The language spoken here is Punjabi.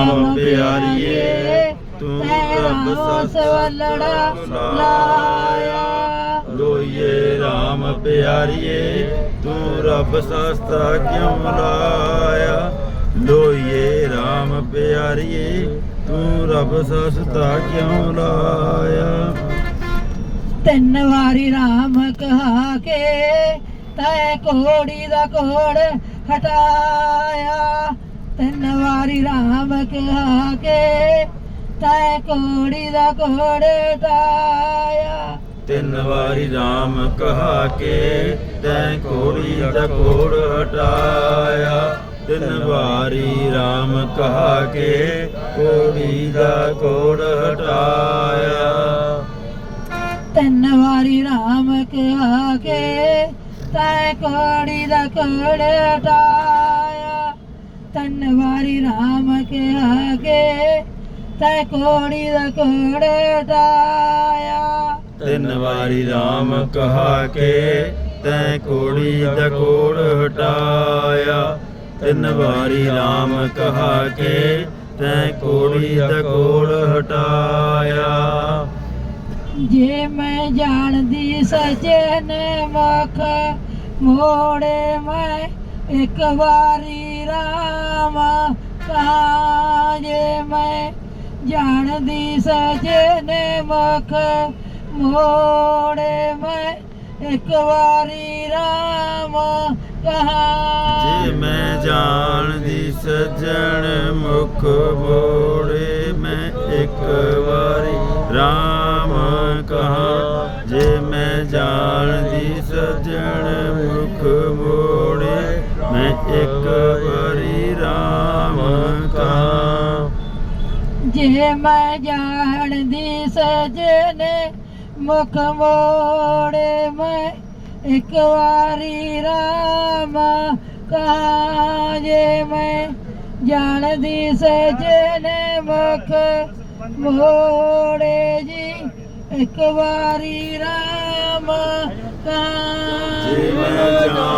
ਨਾਮ ਪਿਆਰੀਏ, ਤੂੰ ਰੱਬ ਸੱਚ ਸਵਲੜਾ ਲਾਇਆ। ਲੋਈਏ RAM ਪਿਆਰੀਏ, ਤੂੰ ਰੱਬ ਸਸਤਾ ਕਿਉਂ ਲਾਇਆ। ਲੋਈਏ RAM ਪਿਆਰੀਏ, ਤੂੰ ਰੱਬ ਸਸਤਾ ਕਿਉਂ ਲਾਇਆ। ਤਿੰਨ ਵਾਰੀ ਰਾਮ ਕਹਾ ਕੇ ਤੈ ਕੋੜੀ ਦਾ ਕੋੜ ਹਟਾਇਆ। ਰਾਮ ਕਹਾ ਕੇ ਤੈ ਕੋੜੀ ਦਾ ਕੋੜ ਹਟਾਇਆ ਤਿੰਨ ਵਾਰੀ RAM ਕਹਾ ਕੇ ਤੈਂ ਕੋੜੀ ਦਾ ਕੋੜ ਹਟਾਇਆ। ਤਿੰਨ ਵਾਰੀ RAM ਕਹਾ ਕੇ ਕੋੜੀ ਦਾ ਕੋੜ ਹਟਾਇਆ। ਤਿੰਨ ਵਾਰੀ ਰਾਮ ਕਹਾ ਕੇ ਤੈ ਕੋੜੀ ਦਾ ਕੋੜ ਹਟਾਇਆ। ਤਿੰਨ ਵਾਰੀ ਰਾਮ ਕੇ ਤੈ ਕੋੜੀ ਦਾ ਕੋੜ ਹਟਾਇਆ ਤਿੰਨ ਵਾਰੀ RAM ਕਹਾ ਕੇ ਤੈਂ ਕੋੜੀ ਦਾ ਕੋੜ ਹਟਾਇਆ? ਤਿੰਨ ਵਾਰੀ RAM ਕਹਾ ਕੇ ਤੈਂ ਕੋੜੀ ਦਾ ਕੋੜ ਹਟਾਇਆ? ਜੇ ਮੈਂ ਜਾਣਦੀ ਸਜਣ ਮਖ ਮੋੜੇ ਮੈਂ ਇੱਕ ਵਾਰੀ ਰਾਮ ਕਹਾ ਜੇ ਮੈਂ ਜਾਣਦੀ ਸਜਣ ਮਖ ਮੋੜੇ ਮੈਂ ਇੱਕ ਵਾਰੀ ਰਾਮ ਕਹਾ ਜੇ ਮੈਂ ਜਾਣਦੀ ਸੱਜਣ ਮੁਖ ਮੋੜੇ ਮੈਂ ਇੱਕ ਵਾਰੀ RAM ਕਹਾ ਜੇ ਮੈਂ ਜਾਣਦੀ ਸੱਜਣ ਮੁਖ ਇੱਕ ਵਾਰੀ RAM ਕਹਾ ਜੇ ਮੈਂ ਜਾਣਦੀ ਸਜਣ ਮੁਖ ਮੋੜੇ ਮੈਂ ਇੱਕ ਵਾਰੀ ਰਾਮ ਕਹਾ ਜੇ ਮੈਂ ਜਾਣਦੀ ਸਜਣ ਮੁਖ ਮੋੜੇ ਜੀ ਇੱਕ ਵਾਰੀ ਰਾਮ ਕਹਾ ਜੇ ਮੈਂ ਜਾਣਦੀ